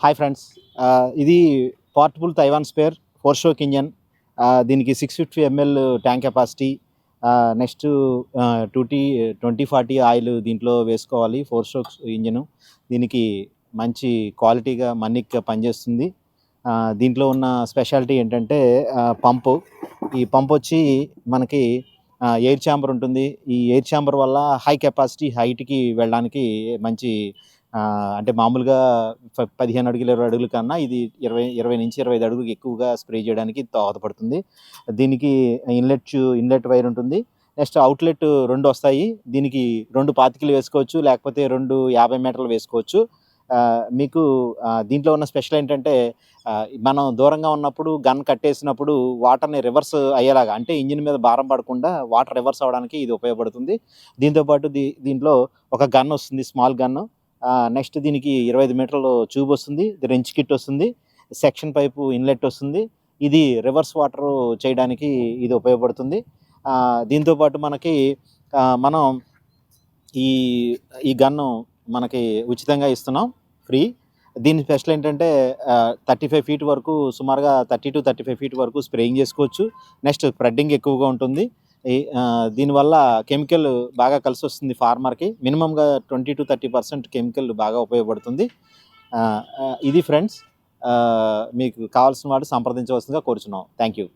Hi friends uh, ఇది portable Taiwan sprayer four stroke engine దీనికి six fifty ML tank capacity next two T twenty forty oil దీంట్లో వేసుకోవాలి four strokes engine దీనికి మంచి క్వాలిటీగా మన్నిక్గా పనిచేస్తుంది. Uh, దీంట్లో ఉన్న స్పెషాలిటీ ఏంటంటే uh, పంపు ఈ పంప్ వచ్చి మనకి ఎయిర్ ఛాంబర్ ఉంటుంది. ఈ ఎయిర్ ఛాంబర్ వల్ల హై కెపాసిటీ హైట్కి వెళ్ళడానికి మంచి అంటే మామూలుగా ప- పదిహేను అడుగులు ఇరవై అడుగుల కన్నా ఇది ఇరవై ఇరవై నుంచి ఇరవై ఐదు అడుగులు ఎక్కువగా స్ప్రే చేయడానికి దోహదపడుతుంది. దీనికి ఇన్లెట్ ఇన్లెట్ వైర్ ఉంటుంది. నెక్స్ట్ అవుట్లెట్ రెండు వస్తాయి. దీనికి రెండు పాతికలు వేసుకోవచ్చు లేకపోతే రెండు యాభై మీటర్లు వేసుకోవచ్చు. మీకు దీంట్లో ఉన్న స్పెషల్ ఏంటంటే మనం దూరంగా ఉన్నప్పుడు గన్ కట్టేసినప్పుడు వాటర్ని రివర్స్ అయ్యేలాగా అంటే ఇంజిన్ మీద భారం పడకుండా వాటర్ రివర్స్ అవ్వడానికి ఇది ఉపయోగపడుతుంది. దీంతోపాటు దీ దీంట్లో ఒక గన్ వస్తుంది స్మాల్ గన్ను నెక్స్ట్ దీనికి ఇరవై ఐదు మీటర్లు ట్యూబ్ వస్తుంది రెంచ్ కిట్ వస్తుంది సెక్షన్ పైపు ఇన్లెట్ వస్తుంది. ఇది రివర్స్ వాటర్ చేయడానికి ఇది ఉపయోగపడుతుంది. దీంతోపాటు మనకి మనం ఈ ఈ గన్ను మనకి ఉచితంగా ఇస్తున్నాం ఫ్రీ. దీని స్పెషల్ ఏంటంటే థర్టీ ఫైవ్ ఫీట్ వరకు సుమారుగా thirty to thirty five feet వరకు స్ప్రేయింగ్ చేసుకోవచ్చు. నెక్స్ట్ స్ప్రెడ్డింగ్ ఎక్కువగా ఉంటుంది. దీనివల్ల కెమికల్ బాగా కలిసి వస్తుంది ఫార్మర్కి. మినిమంగా twenty to thirty percent chemical బాగా ఉపయోగపడుతుంది. ఇది ఫ్రెండ్స్ మీకు కావాల్సిన వాడు సంప్రదించవలసిందిగా కోరుచున్నాం. Thank you